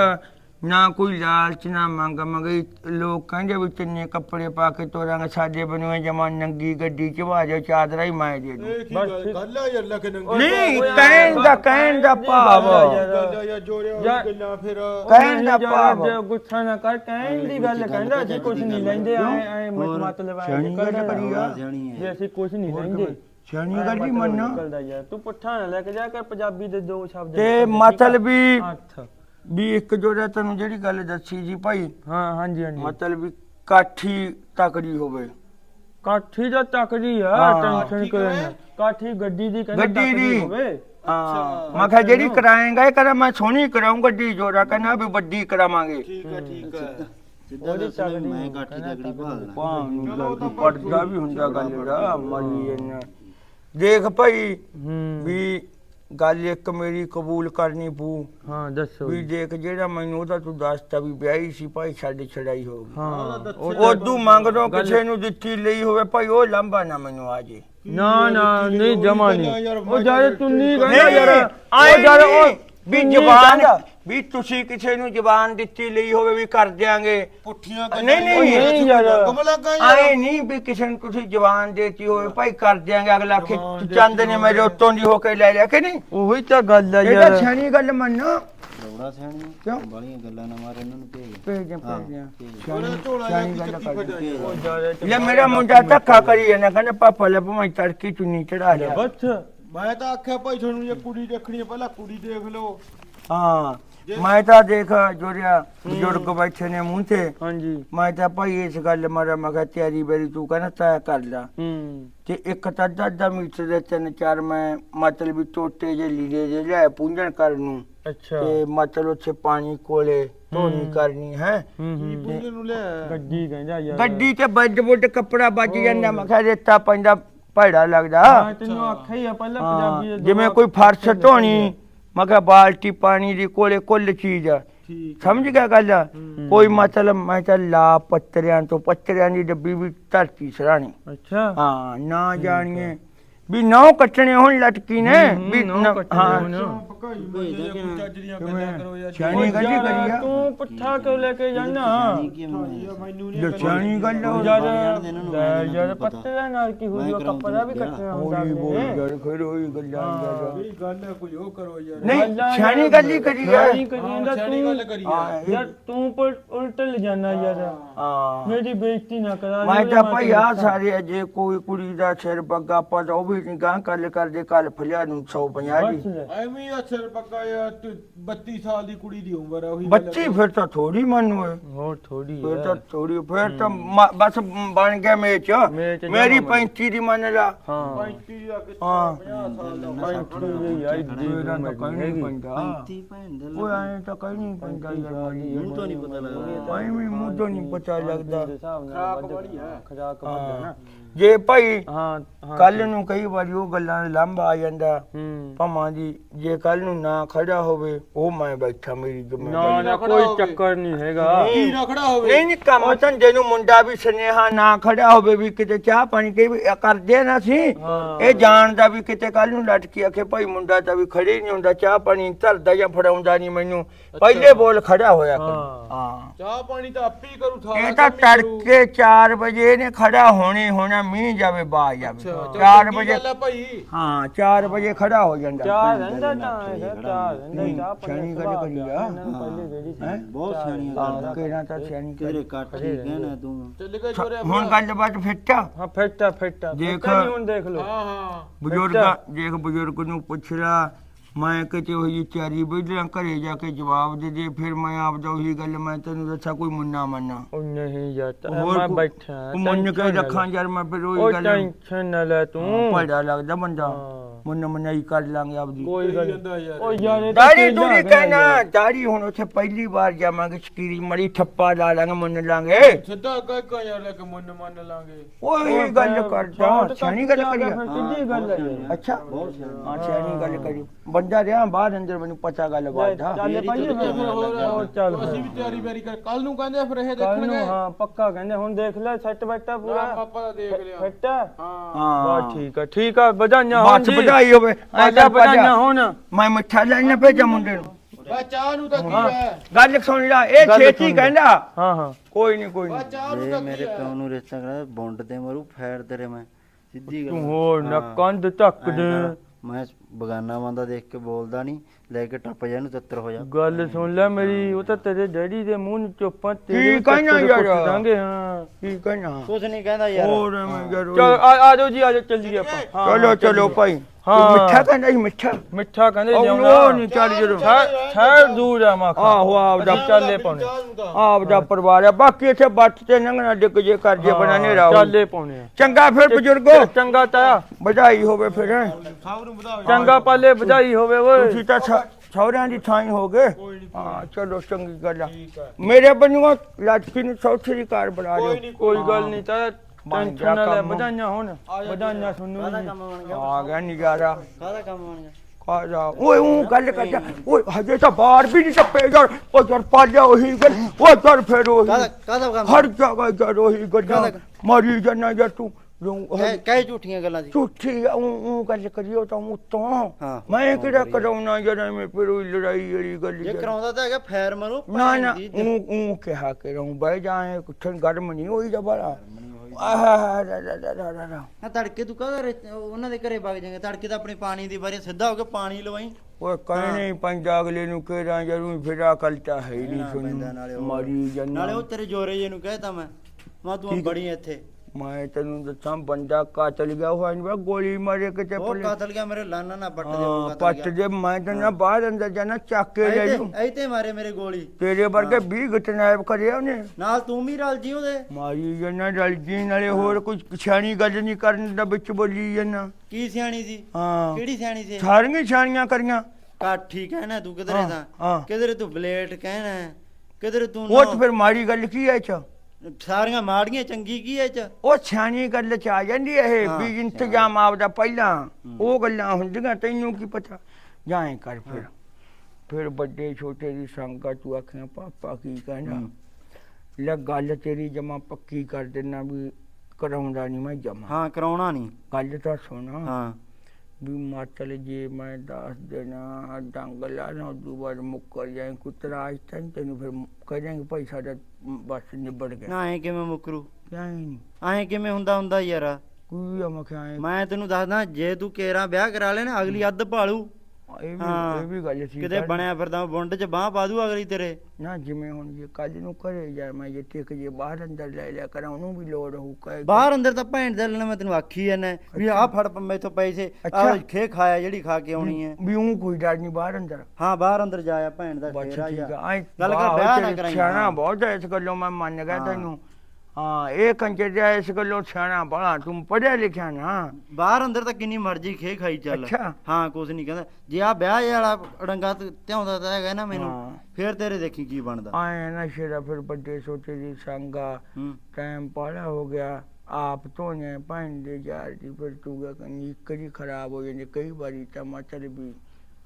ਨਾ ਕੋਈ ਲਾਲਚ ਨਾ ਮੰਗ। ਮੰਗੀ ਲੋਕ ਕਹਿੰਦੇ ਵੀ ਚੰਨੇ ਕੱਪੜੇ ਪਾ ਕੇ ਤੋਰਾਂਗੇ ਸਾਡੇ ਬਣੂਏ ਜਮਾ ਨੰਗੀ ਗੱਡੀ ਚ ਵਾ ਜਾਓ ਚਾਦਰਾ ਹੀ ਮੈਂ ਦੇ ਦੂੰ ਇਹ ਕੀ ਗੱਲ ਗੱਲ ਆ ਯਾਰ ਲੱਖ ਨੰਗੀ। ਨਹੀਂ ਕਹਿਣ ਦਾ ਕਹਿਣ ਦਾ ਭਾਵ। ਗੱਲ ਆ ਯਾਰ ਜੋੜਿਆ ਹੋਈ ਯਾਰ- ਗੱਲਾਂ ਫਿਰ। ਕਹਿਣ ਦਾ ਭਾਵ। ਗੁੱਸਾ ਨਾ ਕਰ ਕਹਿਣ ਦੀ ਗੱਲ ਕਹਿੰਦਾ ਅਸੀਂ ਕੁਝ ਨਹੀਂ ਲੈਂਦੇ ਐ ਐ ਮਤਲਬ ਐ ਸਿਆਣੀ ਗੱਲ ਕਰੀ ਆ ਸਿਆਣੀ ਹੈ। ਜੇ ਅਸੀਂ ਕੁਝ ਨਹੀਂ ਲੈਂਦੇ। ਸਿਆਣੀ ਗੱਲ ਹੀ ਮੰਨ। ਤੂੰ ਪੁੱਠਾ ਨਾ ਲੈ ਕੇ ਜਾ ਕੇ ਪੰਜਾਬੀ ਦੇ ਦੋ ਸ਼ਬਦ ਤੇ ਮਤਲਬ ਵੀ ਅੱਠ। ਵੀ ਇੱਕ ਜੋੜਾ ਤੈਨੂੰ ਜਿਹੜੀ ਗੱਲ ਦੱਸੀ ਜੀ ਭਾਈ ਹਾਂ ਹਾਂਜੀ ਹਾਂਜੀ। ਮਤਲਬ ਵੀ ਕਾਠੀ ਤਕੜੀ ਹੋਵੇ। ਕਾਠੀ ਦਾ ਤਕੜੀ ਆ ਹਾਂ, ਟੈਨਸ਼ਨ ਕਰਨਾ ਕਾਠੀ ਗੱਡੀ ਦੀ ਕਹਿੰਦਾ ਗੱਡੀ ਤਕੜੀ ਦੀ। ਹੋਵੇ। ਹਾਂ ਮੈਂ ਕਿਹਾ ਜਿਹੜੀ ਕਰਾਏਗਾ ਇਹ ਕਹਿੰਦਾ ਮੈਂ ਸੋਹਣੀ ਕਰਾਉਂ ਗੱਡੀ ਜੋੜਾ ਕਹਿੰਦਾ ਵੀ ਵੱਡੀ ਕਰਾਵਾਂਗੇ। ਠੀਕ ਆ ਠੀਕ ਆ ਸਿੱਧਾ ਦੱਸ ਲੈ ਵੀ ਮੈਂ ਕਾਠੀ ਤਗੜੀ ਭਾਲਦਾ। ਭਾਂ ਨੂੰ ਗੱਲ ਪੜਦਾ ਵੀ ਹੁੰਦਾ ਗੱਲ ਦਾ ਮਰੀ ਇਹਨਾਂ ਦੇਖ ਭਾਈ ਹੂੰ। ਵੀ ਗੱਲ ਇੱਕ ਮੇਰੀ ਕਬੂਲ ਕਰਨੀ ਪੂ ਹਾਂ ਦੱਸੋ ਵੀ ਦੇਖ ਜਿਹੜਾ ਮੈਨੂੰ ਉਹਦਾ ਤੂੰ ਦੱਸਤਾ ਵੀ ਵਿਆਹੀ ਸੀ ਭਾਈ ਛੱਡ ਛੜਾਈ ਹੋ ਗਈ। ਹਾਂ ਉਦੋਂ ਮੰਗਦੋਂ ਕਿਸੇ ਨੂੰ ਦਿੱਤੀ ਲਈ ਹੋਵੇ ਭਾਈ ਉਹ ਲੰਬਾ ਨਾ ਮੈਨੂੰ ਆ ਜੇ। ਨਾ ਨਾ ਨਹੀਂ ਜਮਾ ਨਹੀਂ। ਉਹ ਜਦ ਤੂੰ ਨਹੀਂ ਕਹਿੰਦਾ ਯਾਰ ਆਏ ਉਹ ਜਦ ਉਹ ਵੀ ਜ਼ਬਾਨ ਕਹਿੰਦਾ। ਵੀ ਤੁਸੀਂ ਕਿਸੇ ਨੂੰ ਜ਼ਬਾਨ ਦਿੱਤੀ ਲਈ ਹੋਵੇ ਵੀ ਕਰ ਦਿਆਂਗੇ। ਪੁੱਠੀਆਂ ਨਹੀਂ, ਨਹੀਂ, ਨਹੀਂ ਯਾਰ। ਆਏ ਨਹੀਂ ਵੀ ਕਿਸੇ ਨੂੰ ਤੁਸੀਂ ਜ਼ਬਾਨ ਦੇਤੀ ਹੋਵੇ ਭਾਈ ਕਰ ਦਿਆਂਗੇ ਅਗਲਾ ਕਿ ਚੰਦ ਨੇ ਮੇਰੇ ਉੱਤੋਂ ਦੀ ਹੋ ਕੇ ਲੈ ਲਿਆ ਕਿ ਨਹੀਂ? ਉਹੀ ਤਾਂ ਗੱਲ ਆ ਇਹ ਤਾਂ ਯਾਰ। ਸਿਆਣੀ ਗੱਲ ਮੰਨੋ। ਰੌੜਾ ਸਿਆਣੀ ਕਿਉਂ? ਬਾਲੀਆਂ ਗੱਲਾਂ ਨਾ ਮਾਰ ਇਹਨਾਂ ਨੂੰ ਭੇਜ। ਭੇਜ ਹਾਂ, ਭੇਜ। ਉਹਨੇ ਝੋਲਾ ਸਿਆਣੀ ਜਾਂ ਚੱਕੀ ਲੈ ਮੇਰਾ ਮੁੰਡਾ ਧੱਕਾ ਕਰੀ ਜਾਂਦਾ ਕਹਿੰਦਾ ਪਾਪਾ ਲੈ ਭਾਵੇਂ ਤੜਕੀ ਚੁੰਨੀ ਚੜਾ ਲਿਆ। ਬਸ ਮੈਂ ਤਾਂ ਆਖਿਆ ਭਾਈ ਤੁਹਾਨੂੰ ਜੇ ਕੁੜੀ ਦੇਖਣੀ ਹੈ ਪਹਿਲਾਂ ਕੁੜੀ ਦੇਖ ਲਓ। ਹਾਂ ਮੈਂ ਤਾਂ ਦੇਖ ਜੋਰਿਆ ਬਜ਼ੁਰਗ ਬੈਠੇ ਨੇ ਮੂੰਹ ਤੇ। ਹਾਂਜੀ। ਮੈਂ ਤਾਂ ਭਾਈ ਇਸ ਗੱਲ ਮਾਰਾ ਮੈਂ ਕਿਹਾ ਤਿਆਰੀ ਬੇਰੀ ਤੂੰ ਕਹਿੰਦਾ ਤੈਅ ਕਰ ਲਾ। ਹੂੰ। ਤੇ ਇੱਕ ਤਾਂ ਅੱਧਾ ਮੀਟਰ ਦੇ ਤਿੰਨ ਚਾਰ ਮੈਂ ਮਤਲਬ ਵੀ ਟੋਟੇ ਜੇ ਲੀੜੇ ਜੇ ਲੈ ਪੂੰਝਣ ਕਰਨ ਨੂੰ। ਅੱਛਾ। ਤੇ ਮਤਲਬ ਉੱਥੇ ਪਾਣੀ ਕੋਲੇ ਧੋਣੀ ਕਰਨੀ ਹੈ? ਹੂੰ ਹੂੰ। ਪੂਜੇ ਨੂੰ ਲੈ ਗੱਡੀ ਕਹਿੰਦਾ ਯਾਰ। ਗੱਡੀ ਤੇ ਬੱਜ ਬੁੱਡ ਕੱਪੜਾ ਵੱਜ ਜਾਂਦਾ ਮੈਂ ਕਿਹਾ ਰੇਤਾ ਪੈਂਦਾ ਭੈੜਾ ਲੱਗਦਾ। ਹਾਂ ਤੈਨੂੰ ਆਖਿਆ ਹੀ ਆ ਪਹਿਲਾਂ ਹਾਂ, ਪੰਜਾਬੀ ਦੇ ਜਿਵੇਂ ਕੋਈ ਫਰਸ਼ ਧੋਣੀ ਮੈਂ ਕਿਹਾ ਬਾਲਟੀ ਪਾਣੀ ਦੀ ਕੋਲੇ ਕੁੱਲ ਚੀਜ਼ ਆ। ਠੀਕ। ਸਮਝ ਗਿਆ ਗੱਲ? ਕੋਈ ਮਤਲਬ ਮੈਂ ਤਾਂ ਲਾ ਪੱਤਰਿਆਂ ਤੋਂ ਪੱਤਰਿਆਂ ਦੀ ਡੱਬੀ ਵੀ ਧਰਤੀ ਸਰਾਣੀ। ਅੱਛਾ। ਹਾਂ ਨਾ ਜਾਣੀਏ। ਵੀ ਨੌ ਕੱਟਣੇ ਹੁਣ ਲਟਕੀ ਨੇ ਵੀ ਨ- ਕੱਟਣੇ ਹਾਂ। ਹੋਣ। ਪਕਾਈ ਮੈਂ ਜੇ ਕੋਈ ਚੱਜ ਦੀਆਂ ਗੱਲਾਂ ਕਰੋ ਯਾਰ। ਸਿਆਣੀ ਗੱਲ ਹੀ ਕਰੀ ਆ ਤੂੰ ਪੁੱਠਾ ਕਿਉਂ ਲੈ ਕੇ ਜਾਣਾ ਸਿਆਣੀ ਕੀ ਮੈਂ? ਯਾਰ ਮੈਨੂੰ ਨਹੀਂ ਜੋ ਸਿਆਣੀ ਗੱਲ ਹੋ ਯਾਰ ਜਾਣ ਇਹਨਾਂ ਨੂੰ, ਯਾਰ ਮੈਨੂੰ ਯਾਰ ਨਹੀਂ ਪਤਾ। ਪੱਤੇ ਨਾਲ ਕੀ ਹੋਈ ਮੈਂ ਉਹ ਕਰਾਉਂਦਾ ਕੱਪੜਾ ਵੀ ਵਿਆਹ। ਕੱਟਣਾ ਹੁੰਦਾ ਹੋਲੀ ਬੋਲ ਨੇ ਗੱਲ ਫਿਰ ਹੋਈ ਗੱਲਾਂ ਦਾ ਜਿਹੜੀ ਗੱਲ ਹੈ ਕੋਈ ਉਹ ਕਰੋ ਯਾਰ। ਨਹੀਂ ਗੱਲਾਂ ਸਿਆਣੀ ਯਾਰ। ਗੱਲ ਹੀ ਕਰੀ ਆ ਸਿਆਣੀ ਕਰੀ ਜਾਂਦਾ ਹਾਂ, ਸਿਆਣੀ ਗੱਲ ਤੂੰ ਕਰੀ ਹਾਂ, ਯਾਰ ਇਹ- ਯਾਰ ਤੂੰ ਪਰ ਉਲਟ ਲੈ ਜਾਣਾ ਯਾਰ। ਹਾਂ। ਮੇਰੀ ਬੇਇੱਜ਼ਤੀ ਨਾ ਕਰਾ। ਮੈਂ ਤਾਂ ਭਾਈ ਆ ਸਾਰੇ ਜੇ ਕੋਈ ਕੁੜੀ ਦਾ ਸਿਰ ਬੱਗਾ ਪਾ ਤਾਂ ਉਹ ਵੀ ਨਹੀਂ ਗਾਂ ਕੱਲ ਕਰਦੇ ਕੱਲ ਫਲਿਆ ਨੂੰ 150 ਬਸ ਦੀ। ਲੈ। ਐਵੇਂ ਹੀ ਅਸਰ ਪੱਕਾ ਯਾਰ ਤੂੰ 32 ਸਾਲ ਦੀ ਕੁੜੀ ਦੀ ਉਮਰ ਹੈ ਉਹੀ ਗੱਲ ਹੈ। ਬੱਚੀ ਫਿਰ ਤਾਂ ਥੋੜੀ ਮੰਨੂ ਹੈ ਹੋਰ ਥੋੜੀ ਫਿਰ ਹੈ ਤਾਂ ਥੋੜੀ ਫਿਰ ਤਾਂ ਮ- ਬਸ ਬਣ ਗਿਆ ਮੇਚ। ਮੇਚ ਮੇਰੀ ਜਮਾਂ 35 ਦੀ ਮੰਨ ਲਾ। ਹਾਂ। 35 ਦਾ ਕਿੱਥੇ ਹਾਂ। 50 ਸਾਲ ਦਾ ਪੈਂਤੀ ਯਾਰ ਦੀ ਮੇਰਾ ਤਾਂ ਹੈਗੀ। ਨਹੀਂ ਪੈਂਦਾ। ਤੀ ਭੈਣ ਦੇ ਓਏ ਐਂ ਤਾਂ ਕਹਿ ਨਹੀਂ ਪੈਂਦਾ ਯਾਰ ਮੂੰਹ ਤੋਂ ਨਹੀਂ ਪਤਾ ਲੱਗਦਾ। ਐਂ ਵੀ ਮੂੰਹ ਤੋਂ ਨਹੀਂ ਪਤਾ ਲੱਗਦਾ। ਦੇ ਹਿਸਾਬ ਨਾਲ ਖਰਾਕ ਵੱਧ- ਹੈ। ਹੈ। ਨਾ। ਹਾਂ। ਜੇ ਭਾਈ ਹਾਂ ਹਾਂ ਕੱਲ ਨੂੰ ਕਈ ਵਾਰੀ ਉਹ ਗੱਲਾਂ ਦਾ ਲੰਬਾ ਆ ਜਾਂਦਾ ਹੂੰ। ਭਾਵਾਂ ਜੀ ਜੇ ਕੱਲ ਨੂੰ ਨਾ ਖੜਾ ਹੋਵੇ ਉਹ ਮੈਂ ਬੈਠਾ ਮੇਰੀ ਨਾ ਜ਼ਿੰਮੇਵਾਰੀ ਨਾ ਕੋਈ ਚੱਕਰ ਨਹੀਂ ਹੈਗਾ। ਕੀ ਨਾ ਖੜਾ ਹੋਵੇ। ਨਹੀਂ ਨਹੀਂ ਕੰਮ ਧੰਦੇ ਨੂੰ ਮੁੰਡਾ ਵੀ ਸੁਨੇਹਾ ਨਾ ਖੜਾ ਹੋਵੇ ਵੀ ਕਿਤੇ ਚਾਹ ਪਾਣੀ ਕਈ ਵੀ ਕਰਦੇ ਨਾ ਸੀ ਹਾਂ। ਇਹ ਜਾਣਦਾ ਵੀ ਕਿਤੇ ਕੱਲ ਨੂੰ ਲਟਕੀ ਆਖੇ ਭਾਈ ਮੁੰਡਾ ਤਾਂ ਵੀ ਖੜੇ ਨਹੀਂ ਹੁੰਦਾ ਚਾਹ ਪਾਣੀ ਧਰਦਾ ਜਾਂ ਫੜਾਉਂਦਾ ਨਹੀਂ ਮੈਨੂੰ। ਪਹਿਲੇ ਬੋਲ ਖੜਾ ਹੋਇਆ ਕਰ। ਹਾਂ। ਹਾਂ। ਚਾਹ ਪਾਣੀ ਤਾਂ ਆਪੇ ਹੀ ਕਰੂ ਥਾਲਾ ਇਹ ਤਾਂ। ਤੜਕੇ 4 ਵਜੇ ਨੇ ਖੜਾ ਹੋਣੇ ਹੋਣਾ ਮੀਂਹ ਜਾਵੇ ਬਾ ਜਾਵੇ। ਅੱਛਾ, ਚਲੋ 4 ਚੰਗੀ ਵਜੇ ਗੱਲ ਹੈ ਭਾਈ? ਹਾਂ 4 ਵਜੇ ਖੜਾ ਹੋ ਜਾਂਦਾ। ਚਾਹ ਰਹਿੰਦਾ ਤਾਂ ਹੈਗਾ ਚਾਹ ਰਹਿੰਦਾ ਚਾਹ ਸਿਆਣੀ ਗੱਲ ਕਰੀ ਆ। ਹੈਂ? ਬਹੁਤ ਸਿਆਣੀਆਂ ਹਾਂ ਗੱਲਾਂ ਕਿਹੜਾ ਤਾਂ ਸਿਆਣੀ ਕਰ? ਤੇਰੇ ਕੱਟ ਹੈ ਨਾ ਤੂੰ। ਚੱਲ ਗਏ ਛੋਰੇ ਹੁਣ ਗੱਲਬਾਤ ਫਿੱਟਾ ਹਾਂ ਫੇਟਾ ਫੇਟਾ ਦੇਖ। ਹੁਣ ਦੇਖ ਲਓ। ਹਾਂ ਹਾਂ। ਬਜ਼ੁਰਗ ਦੇਖ ਬਜ਼ੁਰਗ ਨੂੰ ਪੁੱਛ ਲਾ। ਮੈਂ ਕਿਤੇ ਹੋਈ ਤਿਆਰੀ ਬੇਦਿਆਂ ਘਰੇ ਜਾ ਕੇ ਜਵਾਬ ਦੇ ਦੇ ਫਿਰ ਮੈਂ ਆਪਦਾ ਉਹੀ ਗੱਲ ਮੈਂ ਤੈਨੂੰ ਦੱਸਾਂ ਕੋਈ ਮੁੰਨਾ ਮੰਨਾ ਉਹ ਨਹੀਂ ਹੋਰ ਮੈਂ ਕੋ- ਬੈਠਾ ਉਹ ਮੰਨ ਕੇ tension ਨਾ ਰੱਖਾਂ। ਯਾਰ ਮੈਂ ਫਿਰ ਉਹ ਉਹੀ ਗੱਲ ਟੈਨਸ਼ਨ ਨਾ ਲੈ ਤੂੰ ਭੜਾ ਲੱਗਦਾ ਬੰਦਾ ਹਾਂ। ਮੁੰਨ ਮਨਾਈ ਕਰ ਲਾਂਗੇ ਆਪਦੀ ਕੋਈ ਗੱਲ ਜਾਂਦਾ ਯਾਰ। ਉਹ ਯਾਰ ਇਹ ਤਾਂ ਦਾੜੀ ਦੂਰੀ ਹੈਗੀਆਂ ਕਹਿਣਾ ਯਾਰ। ਦਾੜੀ ਹੁਣ ਉੱਥੇ ਪਹਿਲੀ ਵਾਰ ਜਾਵਾਂਗੇ ਸਕੀਰੀ ਮੜੀ ਠੱਪਾ ਲਾ ਲਾਂਗੇ ਮੁੰਨ ਲਾਂਗੇ ਸਿੱਧਾ ਕਹਿ ਕਹਿ ਯਾਰ ਲੈ ਕੇ ਮੁੰਨ ਮੰਨ ਲਾਂਗੇ ਉਹੀ ਗੱਲ ਕਰਦਾ ਸਿਆਣੀ ਗੱਲ ਕਰੀ ਫਿਰ ਸਿੱਧੀ ਗੱਲ ਹੈ ਯਾਰ। ਅੱਛਾ ਹਾਂ ਸਿਆਣੀ ਗੱਲ ਕਰੀ ਬੰਦਾ ਰਿਹਾ ਬਾਹਰ ਅੰਦਰ ਮੈਨੂੰ ਪਤਾ ਗੱਲ ਦਾ ਚੱਲ ਭਾਈ ਫਿਰ ਹੋਰ ਚੱਲ ਅਸੀਂ ਵੀ ਤਿਆਰੀ ਬੈਰੀ ਕਰ ਕੱਲ ਨੂੰ ਕਹਿੰਦੇ ਆ ਫਿਰ ਇਹ ਕੱਲ ਨੂੰ ਦੇਖਣਗੇ। ਹਾਂ ਪੱਕਾ ਕਹਿੰਦੇ ਹੁਣ ਦੇਖ ਲੈ ਸੈੱਟ ਬੈਠਾ ਪੂਰਾ। ਪਾਪਾ ਦਾ ਦੇਖ ਲਿਆ। ਫਿੱਟ ਹਾਂ। ਹਾਂ। ਬਾ ਠੀਕ ਆ ਠੀਕ ਆ ਵਧਾਈਆਂ ਹੋਣ ਬਸ ਜੀ। ਵਧਾਈ ਹੋਵੇ ਐਂ ਆਜਾ ਕਰ ਵਧਾਈਆਂ ਭੱਜਾ। ਹੋਣ। ਮੈਂ ਮਿੱਠਾ ਲੈਣਾ ਭੇਜਾ ਮੁੰਡੇ ਨੂੰ। ਬਾ ਚਾਹ ਨੂੰ ਤਾਂ ਕੀ ਹੈ ਗੱਲ ਸੁਣ ਲੈ ਇਹ ਗੱਲ ਛੇਤੀ ਸੁਣ। ਕਹਿੰਦਾ। ਹਾਂ ਹਾਂ। ਕੋਈ ਨਹੀਂ ਕੋਈ ਬਾ ਨਹੀਂ ਚਾਹ ਨੂੰ ਜੇ ਤਾਂ ਕੀ ਮੇਰੇ ਹੈ ਪਿਓ ਨੂੰ ਰਿਸ਼ਤਾ ਕਰਾ ਬੌਂਡ ਤੇ ਮਰੂ ਫੈਰ ਤੇਰੇ ਮੈਂ। ਸਿੱਧੀ ਗੱਲ ਤੂੰ ਹੋਰ ਨਾ। ਕੰਧ ਧੱਕ ਦੇ। ਮੈਂ ਬਗਾਨਾ ਬੰਦਾ ਦੇਖ ਕੇ ਬੋਲਦਾ ਨਹੀਂ ਲੈ ਕੇ ਟੱਪ ਜਾ ਇਹਨੂੰ ਤਿੱਤਰ ਹੋ ਜਾ। ਗੱਲ ਸੁਣ ਲੈ ਮੇਰੀ ਉਹ ਤਾਂ ਤੇਰੇ ਡੈਡੀ ਦੇ ਮੂੰਹ ਨੂੰ ਚੁੱਪਾਂ ਤੇਰੇ ਕੀ ਕਹਿਣਾ ਯਾਰ? ਕੁੱਟ ਦਾਂਗੇ ਹਾਂ। ਕੀ ਕਹਿਣਾ? ਕੁਛ ਨਹੀਂ ਕਹਿੰਦਾ ਯਾਰ। ਹੋਰ ਮੈਂ ਜਰੂਰ ਚਲ ਆ ਆ ਜਾਓ ਜੀ ਆ ਜਾਓ ਚੱਲੀਏ ਆਪਾਂ। ਹਾਂ, ਚਲੋ ਚਲੋ। ਭਾਈ। ਹਾਂ। ਮਿੱਠਾ ਕਹਿੰਦਾ ਸੀ ਮਿੱਠਾ। ਮਿੱਠਾ ਕਹਿੰਦੇ ਉਹ ਲਿਆਉਣਾ। ਨਹੀਂ ਚੱਲ ਜਰੂਰ ਠਹਿਰ ਦੂਰ ਆ ਮਾ ਆਹੋ ਆਪਦਾ ਚੱਲੇ ਪਾਉਣੇ। ਤਾਂ। ਆਪਦਾ ਪਰਿਵਾਰ ਆ। ਬਾਕੀ ਇੱਥੇ ਬੱਟ ਤੇ ਲੰਘਣਾ ਡਿੱਗ ਜੇ ਕਰ ਜੇ ਬਣਾਨੇ ਰਾਓ ਚੱਲੇ ਪਾਉਣੇ ਆ। ਚੰਗਾ ਫਿਰ ਬਜ਼ੁਰਗੋ। ਚੰਗਾ ਤਾਇਆ। ਵਧਾਈ ਹੋਵੇ ਫਿਰ ਸਭ ਨੂੰ ਵਧਾਓ ਚੰਗਾ ਪਾਲੇ ਵਧਾਈ ਹੋਵੇ ਓਏ। ਤੁਸੀਂ ਤਾਂ ਸਹੁ- ਸਹੁਰਿਆਂ ਦੀ ਥਾਂ ਹੀ ਹੋ ਗਏ ਹਾਂ ਚਲੋ ਚੰਗੀ ਗੱਲ ਆ। ਮੇਰੇ ਬੰਨੂ ਲੜਕੀ ਨੂੰ ਸੌਥੀ ਕਾਰ ਬਣਾ ਕੋਈ ਦਿਓ। ਨਹੀਂ ਕੋਈ ਗੱਲ ਨਹੀਂ ਤਾਇਆ। ਬਣ ਟੈਨਸ਼ਨ ਨਾ ਗਿਆ ਲੈ ਕੰਮ। ਵਧਾਈਆਂ ਹੋਣ ਵਧਾਈਆਂ ਸੁਣੂ ਕਾਹਦਾ ਜੀ ਕੰਮ ਬਣ ਗਿਆ? ਆ ਗਿਆ ਨਿਗਾਰਾ ਕਾਹਦਾ ਕੰਮ ਬਣ ਗਿਆ? ਕਾਜਾ ਓਏ ਉਹ ਗੱਲ ਕਰਦਾ ਓਏ ਹਜੇ ਤਾਂ ਬਾਹਰ ਵੀ ਨਹੀਂ ਟੱਪੇ ਯਾਰ। ਉਹ ਯਾਰ ਪਾਲਿਆ ਉਹੀ ਗੱਲ। ਉਹ ਯਾਰ ਫਿਰ ਉਹ ਕਾਹਦਾ ਕਾਹਦਾ ਕੰਮ? ਹਰ ਜਗ੍ਹਾ ਯਾਰ ਉਹੀ ਗੱਲਾਂ। ਕਾਹਦਾ? ਮਾਰੀ ਜਾਨਾ ਯਾਰ ਤੂੰ। ਕਹਿ ਕਹਿ ਝੂਠੀਆਂ ਗੱਲਾਂ ਸੀ। ਝੂਠੀ ਉਹ ਉਹ ਗੱਲ ਕਰੀਓ ਤਾਂ ਉਤੋਂ ਹਾਂ। ਮੈਂ ਕਿਹੜਾ ਕਰਾਉਣਾ ਯਾਰ ਮੈਂ ਫਿਰ ਉਹ ਲੜਾਈ ਵਾਲੀ ਗੱਲ ਜੇ ਯਾਰ। ਕਰਾਉਂਦਾ ਤਾਂ ਹੈਗਾ ਫੈਰ ਮਰੂ ਨਾ ਨਾ ਉਹ ਉਹ ਕਿਹਾ ਕਿ ਰਹੂੰ ਬਹਿ ਜਾਏ ਗਰਮ ਨਹੀਂ ਹੋਈ ਜਾ ਬੜਾ ਆਹ ਰਾ ਰਾ ਰਾ ਰਾ ਰਾ ਰਾ ਨਾ ਤੜਕੇ ਤੂੰ ਕਾਹਦਾ ਉਹਨਾਂ ਦੇ ਘਰੇ ਵਗ ਜਾਏਗਾ। ਤੜਕੇ ਤਾਂ ਆਪਣੇ ਪਾਣੀ ਦੀ ਵਾਰੀ ਸਿੱਧਾ ਹੋ ਕੇ ਪਾਣੀ ਲਵਾਈ। ਓਏ ਕਹੇ ਨਹੀਂ ਪੰਜਾ ਅਗਲੇ ਨੂੰ ਕਿਹੜਾ ਜਰੂਰ ਫਿਰਾ ਕਲਤਾ ਹੈ ਹੀ ਨਾ ਪੈਂਦਾ ਨਹੀਂ ਨਾਲੇ ਸੁਣ ਉਹ- ਮਾਰੀ ਜੰਨਾ। ਨਾਲੇ ਉਹ ਤੇਰੇ ਜੋਰੇ ਜੇ ਨੂੰ ਕਹਿਤਾ ਮੈਂ। ਮੈਂ ਤੂੰ ਬੜੀ ਇੱਥੇ। ਮੈਂ ਤੈਨੂੰ ਦੱਸਾਂ ਬੰਦਾ ਕਾਤਲ ਗਿਆ ਹੋਇਆ ਨਹੀਂ ਗੋਲੀ ਮਾਰੇ ਕਿਤੇ ਉਹ ਪੁਲਿਸ ਕਾਤਲ ਗਿਆ ਮੇਰੇ ਲਾਨਾ ਨਾ ਪੱਟ ਦੇ ਉਹ ਹਾਂ ਕਾਤਲ ਪੱਟ ਗਿਆ। ਜੇ ਮੈਂ ਤਾਂ ਨਾ ਬਾਹਰ ਅੰਦਰ ਜਾਣਾ ਚੱਕ ਕੇ ਲੈ ਜੂ ਐ ਤੇ ਮਾਰੇ ਮੇਰੇ ਗੋਲੀ। ਤੇਰੇ ਵਰਗੇ 20 ਘਟਨਾਇਬ ਕਰਿਆ ਉਹਨੇ। ਨਾਲ ਤੂੰ ਵੀ ਰਲ ਜੀ ਉਹਦੇ। ਮਾਰੀ ਜੰਨਾ ਰਲ ਜੀ ਨਾਲੇ ਹੋਰ ਕੁਝ ਛਾਣੀ ਗੱਲ ਨਹੀਂ ਕਰਨ ਦਾ ਵਿੱਚ ਬੋਲੀ ਜੰਨਾ। ਕੀ ਸਿਆਣੀ ਸੀ? ਹਾਂ। ਕਿਹੜੀ ਸਿਆਣੀ ਸੀ? ਸਾਰੀਆਂ ਛਾਣੀਆਂ ਕਰੀਆਂ। ਕਾਠੀ ਕਹਿਣਾ ਤੂੰ ਕਿਧਰੇ ਹਾਂ, ਤਾਂ। ਹਾਂ। ਕਿਧਰੇ ਤੂੰ ਬਲੇਟ ਕਹਿਣਾ ਕਿਧਰੇ ਤੂੰ ਉਹ ਤਾਂ ਫਿਰ ਮਾੜੀ ਗੱਲ ਕੀ ਐ ਚ? ਸਾਰੀਆਂ ਮਾੜੀਆਂ ਚੰਗੀ ਕੀ ਐ ਚ? ਉਹ ਛਾਣੀ ਗੱਲ ਚ ਆ ਜਾਂਦੀ ਇਹ ਹਾਂ, ਵੀ ਇੰਤਜ਼ਾਮ ਆਪਦਾ ਪਹਿਲਾਂ। ਉਹ ਗੱਲਾਂ ਹੁੰਦੀਆਂ ਤੈਨੂੰ ਕੀ ਪਤਾ? ਜਾਏ ਕਰ ਫਿਰ। ਫਿਰ ਵੱਡੇ ਛੋਟੇ ਦੀ ਸੰਗਤ ਤੂੰ ਆਖਿਆ ਪਾਪਾ ਕੀ ਕਹਿੰਦਾ ਹੂੰ। ਲੈ ਗੱਲ ਤੇਰੀ ਜਮਾ ਪੱਕੀ ਕਰ ਦੇਣਾ ਵੀ ਕਰਾਉਂਦਾ ਨਹੀਂ ਮੈਂ ਜਮਾ। ਹਾਂ ਕਰਾਉਣਾ ਨਹੀਂ ਗੱਲ ਤਾਂ ਸੁਣਾ। ਹਾਂ। ਵੀ ਮਾਤਲ ਜੇ ਮੈਂ ਦੱਸ ਦੇਣਾ ਡੰਗ ਲਾ ਨਾ ਉਦੋਂ ਬਾਅਦ ਮੁੱਕਰ ਜਾਏ। ਕੁਤਰਾ ਅੱਜ ਤੱਕ ਤੈਨੂੰ ਫਿਰ ਕਹਿ ਜਾਏਂਗੇ ਭਾਈ ਸਾਡਾ ਬਸ ਨਿਬੜ ਗਿਆ। ਨਾ ਐ ਕਿਵੇਂ ਮੁਕਰੂ? ਨਹੀਂ ਐ ਕਿਵੇਂ ਹੁੰਦਾ ਹੁੰਦਾ ਯਾਰ? ਕੋਈ ਆ ਮੈਂ ਕਿਹਾ ਮੈਂ ਤੈਨੂੰ ਦੱਸਦਾ ਜੇ ਤੂੰ ਕੇਰਾ ਵਿਆਹ ਕਰਾ ਲੈ ਨਾ ਅਗਲੀ ਅੱਧ ਭਾਲੂ। ਇਹ ਵੀ ਹਾਂ। ਇਹ ਵੀ ਗੱਲ ਸੀ ਕਿਤੇ ਬਣਿਆ ਫਿਰਦਾ ਬੁੰਡ ਚ ਬਾਹ ਪਾ ਦੂ ਅਗਲੀ ਤੇਰੇ। ਨਾ ਜਿਵੇਂ ਹੁਣ ਜੇ ਕੱਲ ਨੂੰ ਕਰੇ ਯਾਰ ਮੈਂ ਜੇ ਟਿਕ ਜੇ ਬਾਹਰ ਅੰਦਰ ਲੈ ਲਿਆ ਕਰਾਂ ਉਹਨੂੰ ਵੀ ਲੋੜ ਹੋਊ ਕਹੇ ਬਾਹਰ ਅੰਦਰ ਤਾਂ ਭੈਣ ਦੇ ਲੈਣਾ ਮੈਂ ਤੈਨੂੰ ਆਖੀ ਐ ਵੀ ਆਹ ਫੜ ਪੰਮੇ ਤੋਂ ਪੈਸੇ ਆਹ। ਖੇ ਖਾਇਆ ਜਿਹੜੀ ਖਾ ਕੇ ਆਉਣੀ ਐ ਵੀ ਉਹ ਕੋਈ ਡਰ ਨਹੀਂ ਬਾਹਰ ਅੰਦਰ। ਹਾਂ ਬਾਹਰ ਅੰਦਰ ਜਾਇਆ ਭੈਣ ਦਾ ਠੀਕ ਜਾ ਗੱਲ ਕਰ ਵਿਆਹ ਨਾ ਕਰਾਈ। ਸਿਆਣਾ ਬਹੁਤ ਹੈ ਇਸ ਗੱਲੋਂ ਮੈਂ ਮੰਨ ਗਿਆ ਹਾਂ। ਤੈਨੂੰ। ਹਾਂ ਇਹ ਕੰਜਰ ਜਿਹਾ ਇਸ ਗੱਲੋਂ ਸਿਆਣਾ ਬੜਾ ਤੂੰ ਪੜਿਆ ਲਿਖਿਆ ਨਾ। ਬਾਹਰ ਅੰਦਰ ਤਾਂ ਕਿੰਨੀ ਮਰਜ਼ੀ ਖੇ ਖਾਈ ਚੱਲ। ਅੱਛਾ। ਹਾਂ ਕੁਛ ਨਹੀਂ ਕਹਿੰਦਾ। ਜੇ ਆ ਵਿਆਹ ਇਹ ਵਾਲਾ ਅੜੰਗਾ ਧਿਆਉਂਦਾ ਤਾਂ ਹੈਗਾ ਨਾ ਮੈਨੂੰ ਹਾਂ। ਫੇਰ ਤੇਰੇ ਦੇਖੀ ਕੀ ਬਣਦਾ। ਆਏ ਨਾ ਸ਼ੇਰਾ ਫਿਰ ਵੱਡੇ ਛੋਟੇ ਦੀ ਸੰਗਾ ਹੂੰ। ਟਾਈਮ ਪਾਲਾ ਹੋ ਗਿਆ ਆਪ ਧੋਣੇ ਭੈਣ ਦੇ ਯਾਰ ਦੀ ਫਿਰ ਤੂੰ ਗਿਆ ਕੰਨੀ ਹੀ ਖਰਾਬ ਹੋ ਜਾਂਦੀ ਕਈ ਵਾਰੀ ਤਾਂ ਮਤਲਬ ਵੀ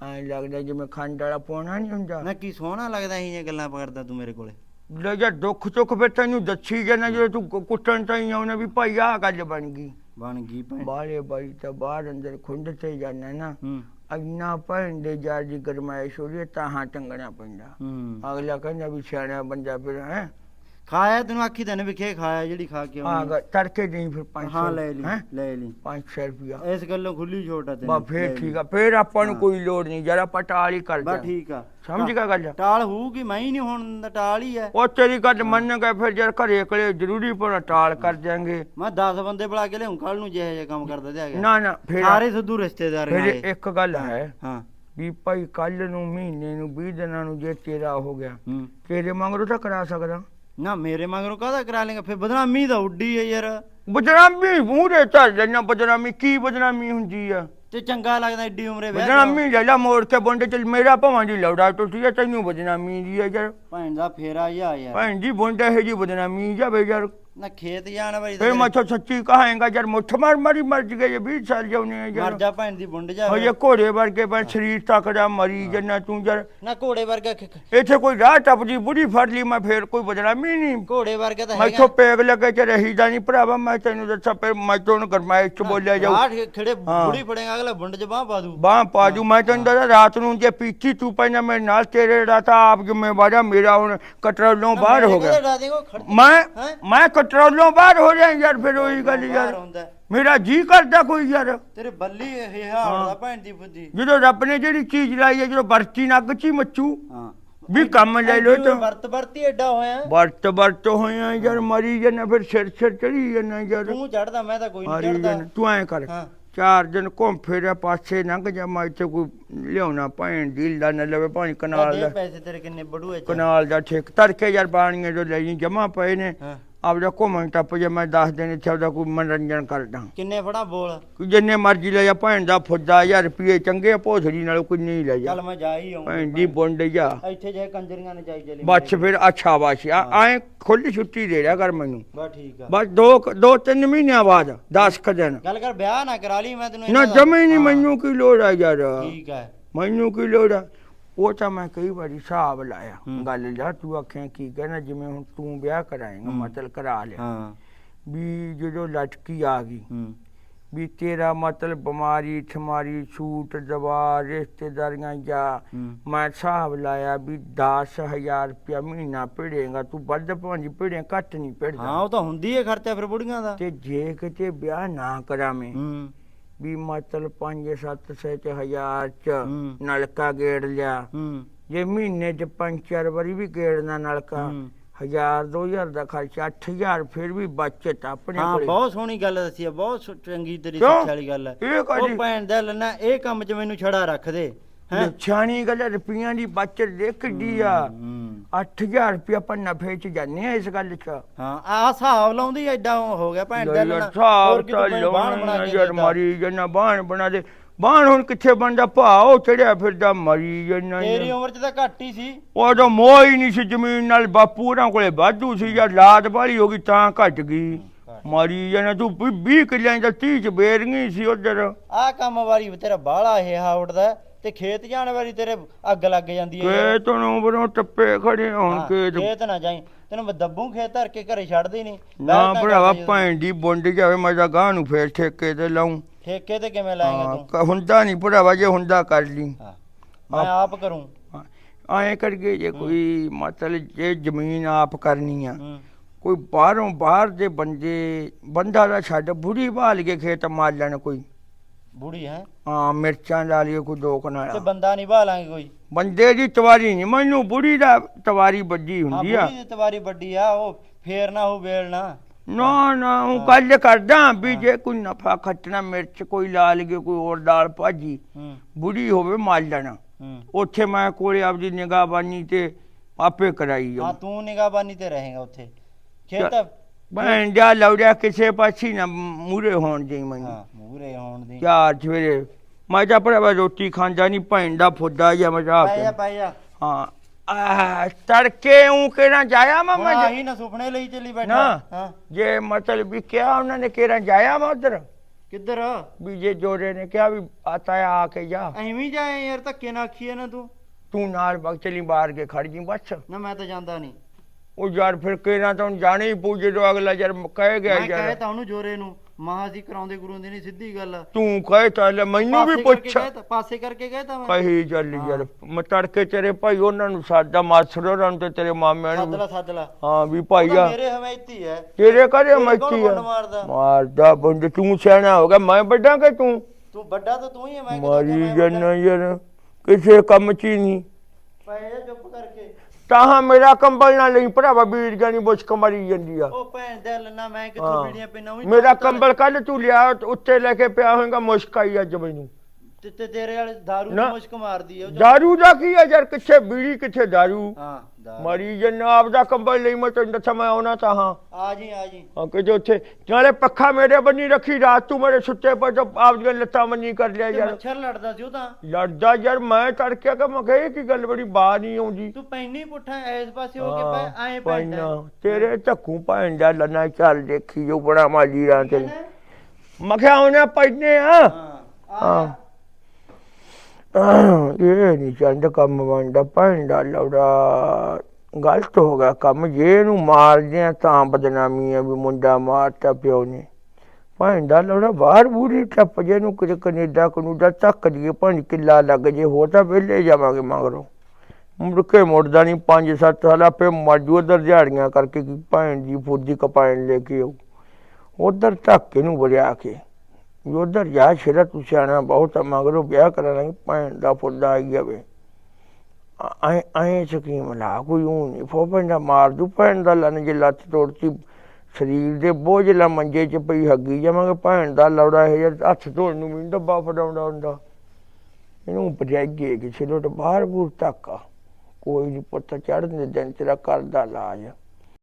ਐਂ ਲੱਗਦਾ ਜਿਵੇਂ ਖੰਡ ਵਾਲਾ ਪੋਣਾ ਨਹੀਂ ਹੁੰਦਾ। ਨਾ ਕੀ ਸੋਹਣਾ ਲੱਗਦਾ ਇਹ ਗੱਲਾਂ ਕਰਦਾ ਤੂੰ ਮੇਰੇ ਕੋਲੇ। ਲੈ ਜਾ ਦੁੱਖ ਚੁੱਕ ਫਿਰ ਤੈਨੂੰ ਦੱਸੀ ਜਾਣਾ ਜਦੋਂ ਤੂੰ ਕੁ- ਕੁੱਟਣ ਤਾਈ ਆਉਣਾ ਵੀ ਭਾਈ ਆਹ ਗੱਲ ਬਣ ਗਈ। ਬਣ ਗਈ ਭੈਣ। ਬਾਲੇ ਬਾਈ ਤਾਂ ਬਾਹਰ ਅੰਦਰ ਖੁੰਡ ਤੇ ਜਾਣਾ ਨਾ। ਹੂੰ। ਇੰਨਾ ਭੈਣ ਦੇ ਦੀ ਗਰਮਾਇਸ਼ ਹੋ ਰਹੀ ਹੈ ਤਾਂ ਹਾਂ ਟੰਗਣਾ ਪੈਂਦਾ। ਹੂੰ। ਅਗਲਾ ਕਹਿੰਦਾ ਵੀ ਸਿਆਣਾ ਬੰਦਾ ਫਿਰ ਹੈ? ਖਾਇਆ ਤੈਨੂੰ ਆਖੀ ਤੈਨੂੰ ਵਿਖੇ ਖਾਇਆ ਜਿਹੜੀ ਖਾ ਕੇ ਆਉਣੀ ਤੜਕੇ ਨਹੀਂ ਫਿਰ 500 ਹਾਂ ਲੈ ਲਈ ਹੈਂ? ਲੈ ਲਈ। 500 ਰੁਪਿਆ ਇਸ ਗੱਲੋਂ ਖੁੱਲੀ ਛੋਟ ਆ ਬਾ ਤੈਨੂੰ ਫੇਰ। ਠੀਕ ਆ ਫੇਰ ਆਪਾਂ ਨੂੰ ਹਾਂ। ਕੋਈ ਲੋੜ ਨਹੀਂ ਜਰਾ ਪਟਾਲ ਹੀ ਕਰ ਬਾ ਦਿਆਂ। ਠੀਕ ਆ। ਸਮਝ ਗਿਆ ਗੱਲ? ਟਾਲ ਹੋਊਗੀ ਮੈਂ ਹੀ ਨਹੀਂ ਹੁਣ ਟਾਲ ਹੀ ਐ ਉਹ ਤੇਰੀ ਗੱਲ ਮੰਨ ਗਏ ਫਿਰ ਜਰ ਘਰੇ ਕੋਲੇ ਜ਼ਰੂਰੀ ਪਰ ਟਾਲ ਕਰ ਜਾਾਂਗੇ ਮੈਂ 10 ਬੰਦੇ ਬੁਲਾ ਕੇ ਲਿਆਉਂ ਕੱਲ ਨੂੰ ਜਿਹੇ ਜਿਹੇ ਕੰਮ ਕਰਦਾ ਤੇ ਆ ਗਿਆ। ਨਾ ਨਾ ਫਿਰ ਸਾਰੇ ਸਿੱਧੂ ਰਿਸ਼ਤੇਦਾਰ ਫਿਰ ਨਾਲੇ ਇੱਕ ਗੱਲ ਹੈ ਹਾਂ ਵੀ ਭਾਈ ਕੱਲ ਨੂੰ ਮਹੀਨੇ ਨੂੰ 20 ਦਿਨਾਂ ਨੂੰ ਜੇ ਤੇਰਾ ਹੋ ਗਿਆ ਹੂੰ। ਤੇਰੇ ਮੰਗਰੋ ਤਾਂ ਕਰਾ ਸਕਦਾ। ਨਾ ਮੇਰੇ ਮਗਰੋਂ ਕਾਹਦਾ ਕਰਾ ਲੇਗਾ ਫਿਰ ਬਦਨਾਮੀ ਤਾਂ ਉੱਡੀ ਐ ਯਾਰ। ਬਦਨਾਮੀ ਮੂਹਰੇ ਚੱਲ ਜੰਨਾ ਬਦਨਾਮੀ ਕੀ ਬਦਨਾਮੀ ਹੁੰਦੀ ਆ? ਤੇ ਚੰਗਾ ਲੱਗਦਾ ਏਡੀ ਉਮਰੇ ਵਿਆਹ। ਬਦਨਾਮੀ ਜਲਾ ਮੋੜ ਕੇ ਬੰਦੇ ਚ ਮੇਰਾ ਭਵਾਂ ਦੀ ਲੌੜਾ ਟੁੱਟੀ ਆ ਤੈਨੂੰ ਬਦਨਾਮੀ ਦੀ ਆ ਯਾਰ। ਭੈਣ ਦਾ ਫੇਰਾ ਹੀ ਆ ਯਾਰ। ਭੈਣ ਜੀ ਬੰਦਾ ਹੈ ਜੀ ਬਦਨਾਮੀ ਜਾਵੇ ਯਾਰ। ਨਾ ਖੇਤ ਜਾਣ ਵਾਲੀ ਫਿਰ ਮੈਂ ਤਾਂ ਸੱਚੀ ਕਹਾਂਗਾ ਯਾਰ ਮੁੱਠ ਮਾਰ ਮਾਰੀ ਮਰ ਗਏ ਇਹ 20 ਸਾਲ ਜਾਉਨੇ ਆ ਮਰ ਯਾਰ ਜਾ ਭੈਣ ਦੀ ਬੁੰਡ ਹੋ ਜਾਵੇ ਜੇ ਘੋੜੇ ਵਰਗੇ ਪਰ ਸਰੀਰ ਤੱਕਦਾ ਮਰੀ ਜੰਨਾ ਤੂੰ ਯਾਰ ਨਾ ਘੋੜੇ ਵਰਗਾ ਖ- ਖ- ਇੱਥੇ ਕੋਈ ਰਾਹ ਟੱਪਦੀ ਬੁੜੀ ਫੜ ਲਈ ਮੈਂ ਫੇਰ ਕੋਈ ਬਦਨਾਮੀ ਨਹੀਂ। ਘੋੜੇ ਵਰਗਾ ਤਾਂ ਹੈਗਾ। ਤੋਂ ਪੇਗ ਲੱਗੇ ਚ ਰਹੀਦਾ ਨਹੀਂ ਭਰਾਵਾ ਮੈਂ ਤੈਨੂੰ ਦੱਸਾਂ ਫਿਰ ਮੈਂ ਤੋਂ ਗਰਮਾਇਸ਼ ਚ ਬੋਲਿਆ ਜਾਊ। ਆਠ ਖੜੇ ਹਾਂ। ਬੁੜੀ ਫੜੇਗਾ ਅਗਲਾ ਬੁੰਡ ਚ ਬਾਹ ਪਾ ਦੂ। ਬਾਹ ਪਾਜੂ ਮੈਂ ਤੈਨੂੰ ਦੱਸਾਂ ਰਾਤ ਨੂੰ ਜੇ ਪੀਤੀ ਤੂੰ ਪੈਣਾ ਮੇਰੇ ਨਾਲ ਤੇਰੇ ਦਾ ਤਾਂ ਆਪ ਜ਼ਿੰਮੇਵਾਰ ਆ ਮੇਰਾ ਹੁਣ ਕਟਰੋਲੋਂ ਬਾਹਰ ਹੋ ਗਿਆ। ਮੈਂ ਹੈਂ? ਮੈਂ ਕਟਰੋਲੋਂ ਬਾਹਰ ਹੋ ਰਿਹਾ ਯਾਰ ਫਿਰ ਉਹੀ ਗੱਲ ਯਾਰ। ਹੁੰਦਾ। ਮੇਰਾ ਜੀ ਕਰਦਾ ਕੋਈ ਯਾਰ। ਤੇਰੇ ਬੱਲੀ ਇਹ ਹਾੜਦਾ ਭੈਣ ਦੀ ਬੁੱਧੀ। ਜਦੋਂ ਰੱਬ ਨੇ ਜਿਹੜੀ ਚੀਜ਼ ਲਾਈ ਹੈ ਜਦੋਂ ਵਰਤੀ ਨੱਗ ਚ ਹੀ ਮੱਚੂ। ਹਾਂ। ਵੀ ਕੰਮ ਲੈ ਲੋ ਤਾਂ। ਵਰਤ ਵਰਤੀ ਐਡਾ ਹੋਇਆ। ਵਰਤ ਵਰਤ ਹੋਇਆ ਯਾਰ ਮਰੀ ਜਨਾ ਫਿਰ ਸਿਰ ਸਿਰ ਚੜੀ ਜਨਾ ਯਾਰ। ਤੂੰ ਚੜਦਾ ਮੈਂ ਤਾਂ ਕੋਈ ਨਹੀਂ ਚੜਦਾ ਤੂੰ ਐ ਕਰ ਚਾਰ ਦਿਨ ਘੁੰਮ ਫੇਰਿਆ ਪਾਸੇ ਲੰਘ ਜਾ ਮੈਂ ਇੱਥੇ ਕੋਈ ਲਿਆਉਣਾ ਭੈਣ ਦੀ ਲਾ ਨਾ ਲਵੇ ਪਾਣੀ ਕਨਾਲ ਦੇ। ਦਾ ਪੈਸੇ ਤੇਰੇ ਕਿੰਨੇ ਬੜੂਏ ਕਨਾਲ ਦਾ ਠੇਕ ਤੜਕੇ ਯਾਰ ਬਾਣੀਆਂ ਜੋ ਲੈ ਜਮਾ ਪਏ ਨੇ। ਆਪਦਾ ਘੁੰਮਣ ਟੱਪ ਜੇ ਮੈਂ 10 ਦਿਨ ਇੱਥੇ ਆਪਦਾ ਕੋਈ ਮਨੋਰੰਜਨ ਕਰਦਾ। ਕਿੰਨੇ ਫੜਾ ਬੋਲ? ਕੋਈ ਜਿੰਨੇ ਮਰਜ਼ੀ ਲੈ ਜਾ ਭੈਣ ਦਾ ਫੁੱਦਾ 1000 ਰੁਪਏ ਚੰਗੇ ਭੋਸੜੀ ਨਾਲ ਕੋਈ ਨਹੀਂ ਲੈ ਜਾ। ਚੱਲ ਮੈਂ ਜਾ ਹੀ ਆਉਂ ਭੈਣ ਦੀ ਬੁੰਡ ਜਾ। ਇੱਥੇ ਜੇ ਕੰਜਰੀਆਂ ਨੇ ਚਾਈ ਚਲੀ ਬੱਚ ਫਿਰ ਅੱਛਾ ਬਾਸ਼ਿਆ ਐ ਖੁੱਲੀ ਛੁੱਟੀ ਦੇ ਰਿਹਾ ਕਰ ਮੈਨੂੰ। ਬਸ ਠੀਕ ਆ। ਬਸ ਦੋ ਕੁ- ਦੋ ਤਿੰਨ ਮਹੀਨਿਆਂ ਬਾਅਦ 10 ਕ ਦਿਨ। ਗੱਲ ਕਰ ਵਿਆਹ ਨਾ ਕਰਾ ਲਈ ਮੈਂ ਤੈਨੂੰ ਨਾ ਇੰਨਾ ਜਮੇ ਨਹੀਂ ਮੈਨੂੰ ਕੀ ਲੋੜ ਆ ਯਾਰ। ਠੀਕ ਹੈ ਮੈਨੂੰ ਕੀ ਲੋੜ ਆ? ਉਹ ਤਾਂ ਮੈਂ ਕਈ ਵਾਰੀ ਹਿਸਾਬ ਲਾਇਆ। ਹੂੰ। ਗੱਲ ਜਾ ਤੂੰ ਆਖਿਆ ਕੀ ਕਹਿਣਾ ਜਿਵੇਂ ਹੁਣ ਤੂੰ ਵਿਆਹ ਕਰਾਏਂਗਾ ਹੂੰ। ਮਤਲਬ ਕਰਾ ਲਿਆ। ਹਾਂ। ਵੀ ਜਦੋਂ ਲਟਕੀ ਆ ਗਈ ਹੂੰ। ਵੀ ਤੇਰਾ ਮਤਲਬ ਬਿਮਾਰੀ ਠਮਾਰੀ ਛੂਟ ਦਵਾ ਰਿਸ਼ਤੇਦਾਰੀਆਂ ਜਾ ਹੂੰ। ਮੈਂ ਹਿਸਾਬ ਲਾਇਆ ਵੀ 10000 ਰੁਪਇਆ ਮਹੀਨਾ ਭੇੜੇਗਾ ਤੂੰ ਵੱਧ ਭਾਂਜੀ ਭੇੜੇ ਘੱਟ ਨਹੀਂ ਹਾਂ ਭੇੜਦਾ ਉਹ ਤਾਂ ਹੁੰਦੀ ਹੈ ਖਰਚਾ ਫਿਰ ਬੁੜੀਆਂ ਦਾ। ਤੇ ਜੇ ਕਿਤੇ ਵਿਆਹ ਨਾ ਕਰਾਵੇਂ ਹੂੰ। ਵੀ ਮਤਲਬ 5-7 ਸੱਤ ਹਜ਼ਾਰ ਚ ਹੂੰ। ਨਲਕਾ ਗੇੜ ਲਿਆ ਹੂੰ ਜੇ ਮਹੀਨੇ ਚ ਪੰਜ ਚਾਰ ਵਾਰੀ ਵੀ ਗੇੜਨਾ ਨਲਕਾ ਹੂੰ। ਹਜ਼ਾਰ ਦੋ ਹਜ਼ਾਰ ਦਾ ਖਰਚਾ 8000 ਫਿਰ ਵੀ ਬਚਤ ਆਪਣੇ ਹਾਂ ਕੋਲੇ ਬਹੁਤ ਸੋਹਣੀ ਗੱਲ ਦੱਸੀ ਆ ਬਹੁਤ ਸੁ- ਚੰਗੀ ਤੇਰੀ ਕਿਉਂ? ਵਾਲੀ ਗੱਲ ਹੈ ਇਹ ਕਾਹਦੀ? ਉਹ ਭੈਣ ਦਾ ਲੰਨਾ ਇਹ ਕੰਮ 'ਚ ਮੈਨੂੰ ਛੜਾ ਰੱਖ ਦੇ ਹੈ? ਛਾਣੀ ਗੱਲ ਰੁਪਈਆਂ ਦੀ ਬਚਤ ਦੇਖਦੀ ਆ। 8000 ਰੁਪਇਆ ਆਪਾਂ ਨਫੇ ਚ ਜਾਂਦੇ ਆ ਇਸ ਗੱਲ ਚ। ਹਾਂ ਆ ਹਿਸਾਬ ਲਾਉਂਦੀ ਐਡਾ ਉਹ ਹੋ ਗਿਆ ਭੈਣ ਦਾ ਯਾਰ ਲੰਨਾ ਸਾਬ ਤਾਂ ਲਾਉਣਾ ਯਾਰ ਮਰੀ ਜਨਾ ਬਾਣ ਬਣਾ ਦੇ। ਬਾਣ ਹੁਣ ਕਿੱਥੇ ਬਣਦਾ? ਭਾਓ ਚੜਿਆ ਫਿਰਦਾ ਮਰੀ ਜਨਾ ਤੇਰੀ ਉਮਰ 'ਚ ਤਾਂ ਘੱਟ ਹੀ ਸੀ। ਉਦੋਂ ਮੋਹ ਹੀ ਨਹੀਂ ਸੀ ਜ਼ਮੀਨ ਨਾਲ ਬਾਪੂ ਉਹਨਾਂ ਕੋਲੇ ਵਾਧੂ ਸੀ ਯਾਰ ਲਾਤ ਵਾਲੀ ਹੋ ਗਈ ਤਾਂ ਘਟ ਗਈ। ਮਰੀ ਜਨਾ ਤੂੰ 20 ਕਿੱਲਿਆਂ ਦਾ 30 ਚ ਬੇਰਗੀ ਸੀ ਉਧਰ। ਆ ਕੰਮ ਵਾਰੀ ਤੇਰਾ ਬਾਹਲਾ ਇਹ ਹਾ ਉੱਡਦਾ ਤੇ ਖੇਤ ਜਾਣ ਵਾਰੀ ਤੇਰੇ ਅੱਗ ਲੱਗ ਜਾਂਦੀ ਹੈ ਕੇ ਤਨੂੰ ਬਰੋਂ ਟੱਪੇ ਖੜੇ ਹੁਣ ਹਾਂ, ਖੇਤ ਨਾ ਜਾਈ। ਤੈਨੂੰ ਮੈਂ ਦੱਬੂ ਖੇਤ ਧਰ ਕੇ ਘਰੇ ਛੱਡਦੀ ਨਹੀਂ। ਨਾ ਭਰਾਵਾ ਭੈਣ ਦੀ ਬੁੰਡ ਜਾਵੇ ਮੈਂ ਤਾਂ ਗਾਂ ਨੂੰ ਫੇਰ ਠੇਕੇ ਤੇ ਲਾਉਂ ਠੇਕੇ ਤੇ ਕਿਵੇਂ ਲਾਏਗਾ ਹਾਂ, ਤੂੰ? ਕ- ਹੁੰਦਾ ਨਹੀਂ ਭਰਾਵਾ ਜੇ ਹੁੰਦਾ ਕਰ ਲਈ। ਹਾਂ, ਮੈਂ ਆਪ ਕਰੂੰ। ਐਂ ਕਰਕੇ ਜੇ ਕੋਈ ਮਤਲਬ ਜੇ ਜ਼ਮੀਨ ਆਪ ਕਰਨੀ ਆ ਹੂੰ। ਕੋਈ ਬਾਹਰੋਂ ਬਾਹਰ ਦੇ ਬੰਦੇ ਬੰਦਾ ਦਾ ਛੱਡ ਬੁੜੀ ਭਾਲ ਕੇ ਖੇਤ ਮਾਰ ਲੈਣ ਕੋਈ। ਬੁੜੀ ਹੈ। ਹਾਂ ਮਿਰਚਾਂ ਲਾ ਲਈਏ ਕੋਈ ਦੋ ਤੇ ਕਨਾਲ ਬੰਦਾ ਨਹੀਂ ਭਾਲਾਂਗੇ ਕੋਈ। ਬੰਦੇ ਦੀ ਤਵਾਰੀ ਨਹੀਂ ਮੈਨੂੰ ਬੁੜੀ ਦਾ ਤਵਾਰੀ ਵੱਡੀ ਹਾਂ ਹੁੰਦੀ ਆ। ਬੁੜੀ ਦੀ ਤਵਾਰੀ ਵੱਡੀ ਆ ਉਹ ਫੇਰ ਨਾ ਹੋ ਵੇਲ ਨਾ। ਨਾ ਨਾ ਉਹ ਗੱਲ ਕਰਦਾ ਵੀ ਜੇ ਕੋਈ ਨਫਾ ਖੱਟਣਾ ਮਿਰਚ ਕੋਈ ਲਾ ਲਈਏ ਕੋਈ ਹੋਰ ਦਾਲ ਭਾਜੀ ਹੂੰ। ਬੁੜੀ ਹੋਵੇ ਮਾਰ ਲੈਣਾ ਹੂੰ। ਉੱਥੇ ਮੈਂ ਕੋਲੇ ਆਪਦੀ ਨਿਗਾਹਬਾਨੀ ਤੇ ਆਪੇ ਕਰਾਈ ਹਾਂ ਜਾਊਂ ਤੂੰ ਨਿਗਾਹਬਾਨੀ ਤੇ ਰਹੇਗਾ ਉੱਥੇ। ਖੇਤ ਭੈਣ ਜਾ ਲੌੜਿਆ ਕਿਸੇ ਪਾਸੇ ਨਾ ਮੂਰੇ ਹੋਣ ਜੀ ਮੈਨੂੰ। ਹਾਂ ਮੂਰੇ ਹੋਣ ਦੀ ਚਾਰ ਸਵੇਰੇ। ਮੈਂ ਤਾਂ ਭਰਾਵਾ ਰੋਟੀ ਖਾਂਦਾ ਨਹੀਂ ਭੈਣ ਦਾ ਫੁੱਦਾ ਜਾਂ ਮਜ਼ਾ ਪੈ ਜਾ ਪੈ ਜਾ। ਹਾਂ ਆਹ, ਤੜਕੇ ਉਹ ਕਿਹੜਾ ਜਾਇਆ ਮੈਂ ਹੁਣ ਮੈਂ? ਆਹੀ ਨਾ ਸੁਪਨੇ ਲਈ ਚੱਲੀ ਬੈਠਾ। ਨਾ। ਹਾਂ। ਜੇ ਮਤਲਬ ਵੀ ਕਿਹਾ ਉਹਨਾਂ ਨੇ ਕਿਹੜਾ ਜਾਇਆ ਮੈਂ ਉਧਰ? ਕਿੱਧਰ? ਵੀ ਜੇ ਜੋੜੇ ਨੇ ਕਿਹਾ ਵੀ ਆਤਾ ਹੈ ਆ ਕੇ ਜਾ। ਐਵੇਂ ਜਾਏ ਯਾਰ ਧੱਕੇ ਨਾ ਆਖੀਏ ਨਾ ਤੂੰ। ਤੂੰ ਨਾਲ ਬਗ ਚਲੀ ਬਾਹਰ ਕੇ ਖੜ ਜੀ ਬਸ। ਨਾ ਮੈਂ ਤਾਂ ਜਾਂਦਾ ਨਹੀਂ ਉਹ ਯਾਰ ਫਿਰ ਕਿਹੜਾ ਤਾਂ ਜਾਣੇ ਹੀ ਪੂ ਜਦੋਂ ਅਗਲਾ ਯਾਰ ਕਹਿ ਗਿਆ ਮੈਂ ਕਹੇ ਯਾਰ ਤਾਂ ਉਹਨੂੰ ਜੋਰੇ ਨੂੰ ਮਹਾ ਜੀ ਕਰਾਉਂਦੇ ਗੁਰੂ ਦੀ ਨਹੀਂ ਸਿੱਧੀ ਗੱਲ। ਆ। ਤੂੰ ਕਹੇ ਤਾਂ ਲੈ ਮੈਨੂੰ ਵੀ ਪਾਸੇ ਕਰਕੇ ਪੁੱਛ। ਤਾਂ- ਪਾਸੇ ਕਰਕੇ ਤਾਂ ਮੈਂ। ਕਹੀ ਚੱਲ ਹਾਂ। ਯਾਰ ਮੈਂ ਤੜਕੇ ਤੇਰੇ ਭਾਈ ਉਹਨਾਂ ਨੂੰ ਸਾਦਾ ਮਾਸਰ ਉਹਨਾਂ ਨੂੰ ਤੇ ਤੇਰੇ ਮਾਮਿਆਂ ਨੂੰ। ਲਾ ਸੱਦ ਲਾ ਹਾਂ ਵੀ ਤਾਂ ਆ। ਮੇਰੇ ਹਮਾਇਤੀ ਹੈ ਤੇਰੇ ਕਰੇ ਤੇਰੇ ਮੈਚੀ ਕੌਣ ਆ। ਮਾਰਦਾ? ਮਾਰਦਾ ਬੰਦ ਤੂੰ ਸਿਆਣਾ ਹੋ ਗਿਆ ਮੈਂ ਵੱਡਾ ਕਿ ਤੂੰ? ਤੂੰ ਵੱਡਾ ਤਾਂ ਤੂੰ ਹੀ ਹੈ ਮੈਂ ਕਿਹਾ ਮਾਰੀ ਮੈਂ ਵੱਡਾ। ਜਨ ਯਾਰ ਕਿਸੇ ਕੰਮ ਚ ਹੀ ਨਹੀਂ। ਪੈ ਜਾ ਚੁੱਪ ਕਰਕੇ। ਤਾਹਾਂ ਮੇਰਾ ਕੰਬਲ ਨਾ ਲਈ ਭਰਾਵਾ ਵੀਰ ਜਾਨੀ ਮੁਸ਼ਕ ਮਰੀ ਜਾਂਦੀ ਆ ਉਹ ਭੈਣ ਦੇ ਲੰਨਾ ਮੈਂ ਹਾਂ। ਕਿੱਥੋਂ ਬੀੜੀਆਂ ਪੈਣਾ ਉਹੀ ਮੇਰਾ। ਕੰਬਲ ਕੱਲ ਤੂੰ ਲਿਆ ਉੱਤੇ ਲੈ ਕੇ ਪਿਆ ਹੋਏਗਾ ਮੁਸ਼ਕ ਆਈ ਅੱਜ ਮੈਨੂੰ। ਤੇ ਤੇ ਤੇਰੇ ਵਾਲੇ दारू ਮੁਸ਼ਕ ਮਾਰਦੀ ਹੈ ਜਾ- ਦਾਰੂ ਦਾ ਕੀ ਆ ਯਾਰ ਕਿੱਥੇ ਬੀੜੀ ਕਿੱਥੇ ਦਾਰੂ? ਹਾਂ। ਦਾਰੂ। ਮਰੀ ਜਨ ਆਪਦਾ ਕੰਬਲ ਲਈ ਮੈਂ ਤੈਨੂੰ ਦੱਸਾਂ ਮੈਂ ਆਉਣਾ ਤਾਂ ਹਾਂ। ਆ ਜੀ ਆ ਜੀ। ਹਾਂ ਕਿ ਜੋ ਉੱਥੇ ਨਾਲੇ ਪੱਖਾ ਮੇਰੇ ਬੰਨੀ ਰੱਖੀ ਰਾਤ ਤੂੰ ਮੇਰੇ ਸੁੱਤੇ ਪਰ ਤਾਂ ਆਪਦੀਆਂ ਲੱਤਾਂ ਬੰਨੀ ਕਰ ਲਿਆ ਤੇ ਯਾਰ। ਮੱਛਰ ਲੜਦਾ ਸੀ ਉਹ ਤਾਂ। ਲੜਦਾ ਯਾਰ ਮੈਂ ਤੜਕਿਆ ਕਿ ਮੈਂ ਕਿਹਾ ਇਹ ਕੀ ਗੱਲ ਬੜੀ ਬਾਹ ਨਹੀਂ ਆਉਂਦੀ। ਤੂੰ ਪੈਣੀ ਪੁੱਠਾ ਇਸ ਪਾਸੇ ਹੋ ਕੇ ਪੈ ਐਂ ਪੈਂਦਾ। ਪੈਣਾ। ਤੇਰੇ ਧੱਕੂ ਭੈਣ ਦਾ ਲੰਨਾ ਚੱਲ ਦੇਖੀ ਜੋ ਬੜਾ ਮਾਜੀ ਰਾਂ ਤੇ। ਮੈਂ ਕਿਹਾ ਉਹਨੇ ਪੈਨੇ ਆ। ਹਾਂ ਹਾਂ। ਆ ਇਹ ਨਹੀਂ ਚੰਦ ਕੰਮ ਬਣਦਾ ਭੈਣ ਦਾ ਲੌੜਾ। ਗਲਤ ਹੋ ਗਿਆ ਕੰਮ, ਜੇ ਇਹਨੂੰ ਮਾਰਦੇ ਆ ਤਾਂ ਬਦਨਾਮੀ ਆ ਵੀ ਮੁੰਡਾ ਮਾਰਤਾ ਪਿਓ ਨੇ। ਭੈਣ ਦਾ ਲੌੜਾ, ਬਾਹਰ ਬੂੜੀ ਟੱਪ ਜੇ ਨੂੰ ਕਿਤੇ ਕੈਨੇਡਾ, ਕਨੂਡਾ ਤੱਕ ਦੀਏ ਪੰਜ ਕਿੱਲਾ ਲੱਗ ਜੇ ਹੋ ਤਾਂ ਵਿਹਲੇ ਜਾਵਾਂਗੇ ਮਗਰੋਂ। ਮੁੜ ਕੇ ਮੁੜਦਾ ਨਹੀਂ, ਪੰਜ ਸੱਤ ਸਾਲ ਆਪੇ ਮਰਜੂ ਉਧਰ ਦਿਹਾੜੀਆਂ ਕਰਕੇ ਭੈਣ ਜੀ ਫੁੱਦੀ ਕਪਾਇਣ ਲੈ ਕੇ ਆਉ ਉਧਰ ਧੱਕੇ ਨੂੰ ਵਰਿਆ ਕੇ। ਵੀ ਉਧਰ ਜਾ ਸ਼ੇਰਾ ਤੂੰ ਸਿਆਣਾ ਬਹੁਤ ਮਗਰੋਂ ਵਿਆਹ ਕਰਾਂਗੇ ਭੈਣ ਦਾ ਫੁੱਦਾ ਆਈ ਜਾਵੇ। ਐ ਐ ਸਕੀਮ ਲਾ, ਕੋਈ ਉਹ ਨਹੀਂ ਫੋਪਨ ਦਾ ਮਾਰ ਦੂ, ਭੈਣ ਦਾ ਲੰਨ ਜੇ ਲੱਤ ਤੋੜਤੀ, ਸਰੀਰ ਦੇ ਬੋਝ ਲਾ ਮੰਜੇ ਚ ਪਈ ਹੱਗੀ ਜਾਵਾਂਗੇ, ਭੈਣ ਦਾ ਲੌੜਾ ਇਹ ਹੱਥ ਧੋਣ ਨੂੰ ਵੀ ਡੱਬਾ ਫੜਾਉਂਦਾ ਹੁੰਦਾ। ਇਹਨੂੰ ਭਜਾਈਏ ਕਿਸੇ ਲੋਟ ਬਾਹਰ ਬੂਰ ਤੱਕ ਕੋਈ ਨਹੀਂ ਪੁੱਤ, ਚੜ੍ਹਨ ਦੇ ਦਿਨ ਤੇਰਾ ਕਰਦਾ ਲਾਜ